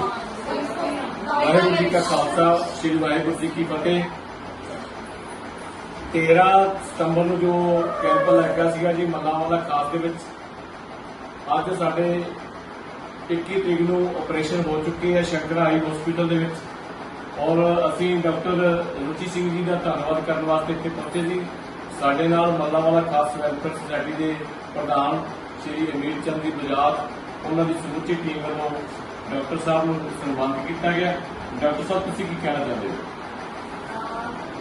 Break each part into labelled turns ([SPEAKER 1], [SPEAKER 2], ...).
[SPEAKER 1] ਵਾਹਿਗੁਰੂ ਜੀ ਕਾ ਖਾਲਸਾ, ਸ੍ਰੀ ਵਾਹਿਗੁਰੂ ਜੀ ਕੀ ਫਤਿਹ। 13 ਸਤੰਬਰ ਨੂੰ ਜੋ ਕੈਂਪ ਲੱਗਾ ਸੀਗਾ ਜੀ ਮੱਲਾਵਾਲਾ ਖਾਸ ਦੇ ਵਿੱਚ, ਅੱਜ ਸਾਡੇ 21 ਤਰੀਕ ਨੂੰ ਆਪਰੇਸ਼ਨ ਹੋ ਚੁੱਕੀ ਹੈ ਸ਼ੰਕਰਾਈ ਹਸਪੀਟਲ ਦੇ ਵਿੱਚ। ਔਰ ਅਸੀਂ ਡਾਕਟਰ ਰੁਚੀ ਸਿੰਘ ਜੀ ਦਾ ਧੰਨਵਾਦ ਕਰਨ ਵਾਸਤੇ ਇੱਥੇ ਪਹੁੰਚੇ ਸੀ ਸਾਡੇ ਨਾਲ ਮੱਲਾਵਾਲਾ ਖਾਸ ਵੈਲਫੇਅਰ ਸੁਸਾਇਟੀ ਦੇ ਪ੍ਰਧਾਨ, ਸ਼੍ਰੀ ਅਮੀਰ ਚੰਦ ਦੀ ਬਜਾਜ, ਉਹਨਾਂ ਦੀ ਸਮੁੱਚੀ ਟੀਮ ਵੱਲੋਂ ਡਾਕਟਰ ਸਾਹਿਬ ਨੂੰ ਸਨਮਾਨਿਤ ਕੀਤਾ ਗਿਆ ਡਾਕਟਰ ਸਾਹਿਬ ਤੁਸੀਂ ਕੀ ਕਹਿਣਾ ਚਾਹੁੰਦੇ ਹੋ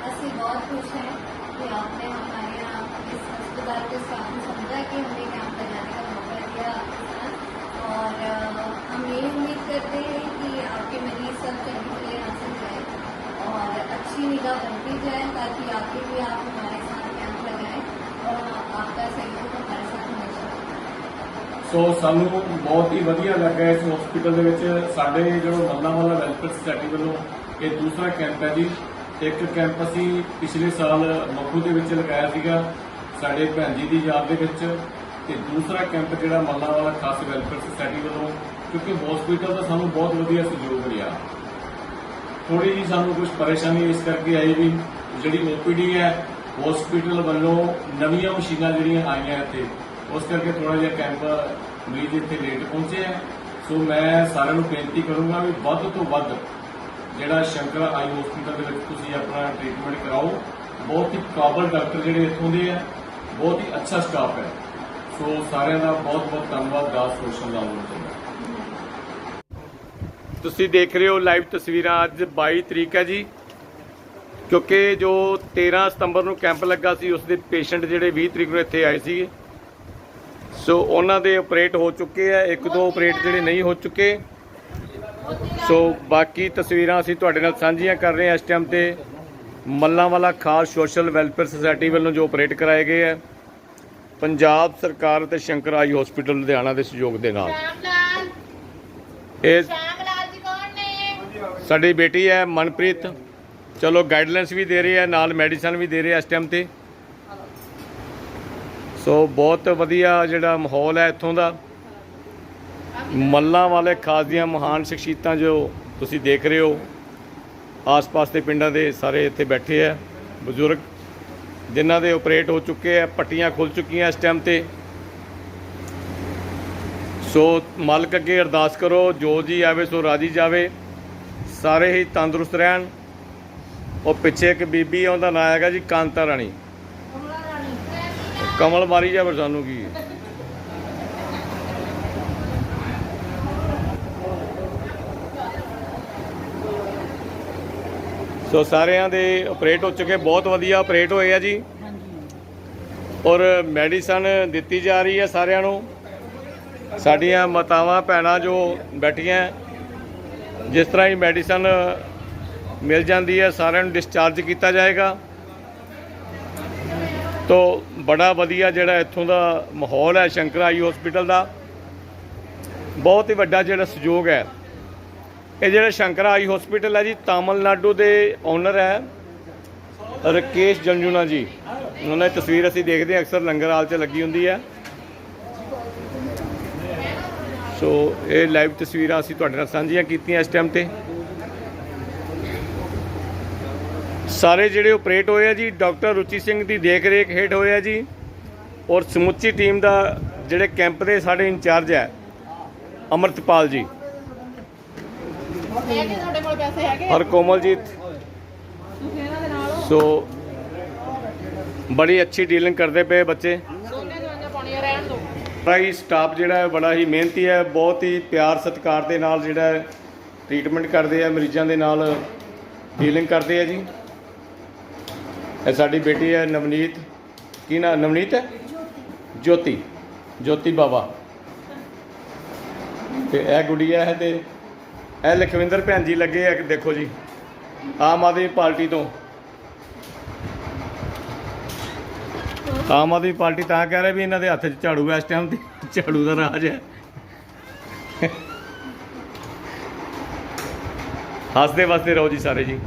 [SPEAKER 2] ਅਸੀਂ बहुत खुश हैं कि आपने हमारे यहाँ इस अस्पताल के स्टाफ ने समझा कि हमें कैंप लगाने का मौका दिया आपके साथ और अ, हम यही उम्मीद करते हैं कि आपके मरीज सब चंगी तरह यहाँ से जाए और अच्छी निगाह बनती जाए ताकि आगे भी आप हमारे
[SPEAKER 1] ਸੋ ਸਾਨੂੰ ਬਹੁਤ ਹੀ ਵਧੀਆ ਲੱਗਾ ਇਸ ਹਸਪੀਟਲ ਦੇ ਵਿੱਚ। ਸਾਡੇ ਜਿਹੜਾ ਮੱਲਾਵਾਲਾ ਵੈਲਫੇਅਰ ਸੁਸਾਇਟੀ ਵੱਲੋਂ ਇਹ ਦੂਸਰਾ ਕੈਂਪ ਹੈ ਜੀ। ਇੱਕ ਕੈਂਪ ਅਸੀਂ ਪਿਛਲੇ ਸਾਲ ਮੱਖੂ ਦੇ ਵਿੱਚ ਲਗਾਇਆ ਸੀਗਾ, ਸਾਡੇ ਭੈਣ ਜੀ ਦੀ ਯਾਦ ਦੇ ਵਿੱਚ। ਤੇ ਦੂਸਰਾ ਕੈਂਪ ਜਿਹੜਾ ਮੱਲਾਵਾਲਾ ਖਾਸ ਵੈਲਫੇਅਰ ਸੁਸਾਇਟੀ ਵੱਲੋਂ, ਕਿਉਂਕਿ ਹਸਪੀਟਲ ਦਾ ਸਾਨੂੰ ਬਹੁਤ ਵਧੀਆ ਸਹਿਯੋਗ ਰਿਹਾ ਥੋੜੀ ਜੀ ਸਾਨੂੰ ਕੁਝ ਪਰੇਸ਼ਾਨੀ ਇਸ ਕਰਕੇ ਆਈ ਵੀ ਜਿਹੜੀ ਓਪੀਡੀ ਹੈ ਹਸਪੀਟਲ ਵੱਲੋਂ ਨਵੀਆਂ ਮਸ਼ੀਨਾਂ ਜਿਹੜੀਆਂ ਆਈਆਂ ਇੱਥੇ ਉਸ ਕਰਕੇ ਥੋੜਾ ਜਿਹਾ ਕੈਂਪ ਮਰੀਜ਼ ਇੱਥੇ ਲੇਟ ਪਹੁੰਚੇ ਆ। ਸੋ ਮੈਂ ਸਾਰਿਆਂ ਨੂੰ ਬੇਨਤੀ ਕਰੂੰਗਾ ਵੀ ਵੱਧ ਤੋਂ ਵੱਧ ਜਿਹੜਾ ਸ਼ੰਕਰ ਆਈ ਹਸਪੀਟਲ ਦੇ ਵਿੱਚ ਤੁਸੀਂ ਆਪਣਾ ਟ੍ਰੀਟਮੈਂਟ ਕਰਾਓ। ਬਹੁਤ ਹੀ ਕਾਬਲ ਡਾਕਟਰ ਜਿਹੜੇ ਇੱਥੋਂ ਦੇ ਆ, ਬਹੁਤ ਹੀ ਅੱਛਾ ਸਟਾਫ ਹੈ। ਸੋ ਸਾਰਿਆਂ ਦਾ ਬਹੁਤ ਬਹੁਤ ਧੰਨਵਾਦ, ਦਾਸ ਰੋਸ਼ਨ ਦਾ। ਵੱਲੋਂ ਤੁਸੀਂ ਦੇਖ ਰਹੇ ਹੋ ਲਾਈਵ ਤਸਵੀਰਾਂ ਅੱਜ 22 ਤਰੀਕ ਹੈ ਜੀ। ਕਿਉਂਕਿ ਜੋ 13 ਸਤੰਬਰ ਨੂੰ ਕੈਂਪ ਲੱਗਾ ਸੀ, ਉਸ ਦੇ ਪੇਸ਼ੈਂਟ ਜਿਹੜੇ 20 ਤਰੀਕ ਨੂੰ ਇੱਥੇ ਆਏ ਸੀਗੇ। ਸੋ ਉਹਨਾਂ ਦੇ ਆਪਰੇਟ ਹੋ ਚੁੱਕੇ ਆ ਇੱਕ ਦੋ ਆਪਰੇਟ ਜਿਹੜੇ ਨਹੀਂ ਹੋ ਚੁੱਕੇ। ਸੋ ਬਾਕੀ ਤਸਵੀਰਾਂ ਅਸੀਂ ਤੁਹਾਡੇ ਨਾਲ ਸਾਂਝੀਆਂ ਕਰ ਰਹੇ ਹਾਂ ਇਸ ਟਾਈਮ ਤੇ ਮੱਲਾਂਵਾਲਾ ਖਾਸ ਸੋਸ਼ਲ ਵੈਲਫੇਅਰ ਸੁਸਾਇਟੀ ਵੱਲੋਂ ਜੋ ਆਪਰੇਟ ਕਰਾਏ ਗਏ ਆ ਪੰਜਾਬ ਸਰਕਾਰ ਤੇ ਸ਼ੰਕਰ ਆਈ ਹਸਪੀਟਲ ਲੁਧਿਆਣਾ ਦੇ ਸਹਿਯੋਗ ਦੇ ਨਾਲ। ਇਹ ਸਾਡੀ ਬੇਟੀ ਹੈ ਮਨਪ੍ਰੀਤ। ਚਲੋ ਗਾਈਡਲਾਈਨਸ ਵੀ ਦੇ ਰਹੀ ਹੈ ਨਾਲ ਮੈਡੀਸਨ ਵੀ ਦੇ ਰਹੀ ਹੈ ਇਸ ਟਾਈਮ ਤੇ। ਸੋ ਬਹੁਤ ਵਧੀਆ ਜਿਹੜਾ ਮਾਹੌਲ ਹੈ ਇੱਥੋਂ ਦਾ। ਮੱਲਾਂ ਵਾਲੇ ਖਾਸ ਦੀਆਂ ਮਹਾਨ ਸ਼ਖਸੀਅਤਾਂ ਜੋ ਤੁਸੀਂ ਦੇਖ ਰਹੇ ਹੋ, ਆਸ-ਪਾਸ ਦੇ ਪਿੰਡਾਂ ਦੇ ਸਾਰੇ ਇੱਥੇ ਬੈਠੇ ਆ, ਬਜ਼ੁਰਗ, ਜਿਨ੍ਹਾਂ ਦੇ ਆਪਰੇਟ ਹੋ ਚੁੱਕੇ ਆ, ਪੱਟੀਆਂ ਖੁੱਲ ਚੁੱਕੀਆਂ ਇਸ ਟਾਈਮ ਤੇ। ਸੋ ਮਾਲਕ ਅੱਗੇ ਅਰਦਾਸ ਕਰੋ, ਜੋ ਜੀ ਆਵੇ ਸੋ ਰਾਜੀ ਜਾਵੇ, ਸਾਰੇ ਹੀ ਤੰਦਰੁਸਤ ਰਹਿਣ। ਉਹ ਪਿੱਛੇ ਇੱਕ ਬੀਬੀ ਆ, ਉਹਦਾ ਨਾਂ ਹੈਗਾ ਜੀ ਕਾਂਤਾ ਰਾਣੀ। ਕਮਲ ਮਾਰੀ ਜਾ ਫਿਰ ਸਾਨੂੰ ਕੀ? ਸੋ ਸਾਰਿਆਂ ਦੇ ਆਪਰੇਟ ਹੋ ਚੁੱਕੇ, ਬਹੁਤ ਵਧੀਆ ਆਪਰੇਟ ਹੋਏ ਆ ਜੀ। ਔਰ ਮੈਡੀਸਨ ਦਿੱਤੀ ਜਾ ਰਹੀ ਹੈ ਸਾਰਿਆਂ ਨੂੰ। ਸਾਡੀਆਂ ਮਾਤਾਵਾਂ, ਭੈਣਾਂ ਜੋ ਬੈਠੀਆਂ, ਜਿਸ ਤਰ੍ਹਾਂ ਹੀ ਮੈਡੀਸਨ ਮਿਲ ਜਾਂਦੀ ਹੈ, ਸਾਰਿਆਂ ਨੂੰ ਡਿਸਚਾਰਜ ਕੀਤਾ ਜਾਏਗਾ। ਤੋ ਬੜਾ ਵਧੀਆ ਜਿਹੜਾ ਇੱਥੋਂ ਦਾ ਮਾਹੌਲ ਹੈ ਸ਼ੰਕਰ ਆਈ ਹਸਪੀਟਲ ਦਾ। ਬਹੁਤ ਹੀ ਵੱਡਾ ਜਿਹੜਾ ਸਹਿਯੋਗ ਹੈ। ਇਹ ਜਿਹੜਾ ਸ਼ੰਕਰ ਆਈ ਹਸਪੀਟਲ ਹੈ ਜੀ, ਤਾਮਿਲਨਾਡੂ ਦੇ ਓਨਰ ਹੈ ਰਕੇਸ਼ ਜੰਜੂਨਾ ਜੀ। ਉਹਨਾਂ ਦੀ ਤਸਵੀਰ ਅਸੀਂ ਦੇਖਦੇ ਹਾਂ, ਅਕਸਰ ਲੰਗਰ ਹਾਲ 'ਚ ਲੱਗੀ ਹੁੰਦੀ ਹੈ। ਸੋ ਇਹ ਲਾਈਵ ਤਸਵੀਰਾਂ ਅਸੀਂ ਤੁਹਾਡੇ ਨਾਲ ਸਾਂਝੀਆਂ ਕੀਤੀਆਂ ਇਸ ਟਾਈਮ ਤੇ। ਸਾਰੇ ਜਿਹੜੇ ਆਪਰੇਟ ਹੋਏ ਆ ਜੀ ਡਾਕਟਰ ਰੁਚੀ ਸਿੰਘ ਦੀ ਦੇਖ ਰੇਖ ਹੇਠ ਹੋਏ ਆ ਜੀ ਔਰ ਸਮੁੱਚੀ ਟੀਮ ਦਾ ਜਿਹੜੇ ਕੈਂਪ ਦੇ ਸਾਡੇ ਇੰਚਾਰਜ ਹੈ ਅਮਰਤਪਾਲ ਜੀ। ਔਰ ਕੋਮਲਜੀਤ ਸੋ ਬੜੀ ਅੱਛੀ ਡੀਲਿੰਗ ਕਰਦੇ ਪਏ ਬੱਚੇ। ਹੀ ਸਟਾਫ ਜਿਹੜਾ ਹੈ ਬੜਾ ਹੀ ਮਿਹਨਤੀ ਹੈ ਬਹੁਤ ਹੀ ਪਿਆਰ ਸਤਿਕਾਰ ਦੇ ਨਾਲ ਜਿਹੜਾ ਟ੍ਰੀਟਮੈਂਟ ਕਰਦੇ ਆ ਮਰੀਜ਼ਾਂ ਦੇ ਨਾਲ ਡੀਲਿੰਗ ਕਰਦੇ ਆ ਜੀ। ਇਹ ਸਾਡੀ ਬੇਟੀ ਹੈ ਨਵਨੀਤ। ਕੀ ਨਾ? ਨਵਨੀਤ ਹੈ? ਜੋਤੀ। ਜੋਤੀ ਬਾਬਾ ਤੇ ਇਹ ਗੁੜੀਆ ਹੈ ਤੇ ਇਹ ਲਖਵਿੰਦਰ ਭੈਣ ਜੀ ਲੱਗੇ ਆ, ਦੇਖੋ ਜੀ। ਆਮ ਆਦਮੀ ਪਾਰਟੀ ਤੋਂ। ਆਮ ਆਦਮੀ ਪਾਰਟੀ ਤਾਂ ਕਹਿ ਰਿਹਾ ਵੀ ਇਹਨਾਂ ਦੇ ਹੱਥ 'ਚ ਝਾੜੂ ਹੈ, ਇਸ ਟਾਈਮ ਤੇ ਝਾੜੂ ਦਾ ਰਾਜ ਹੈ। ਹੱਸਦੇ ਵਸਦੇ ਰਹੋ ਜੀ ਸਾਰੇ ਜੀ।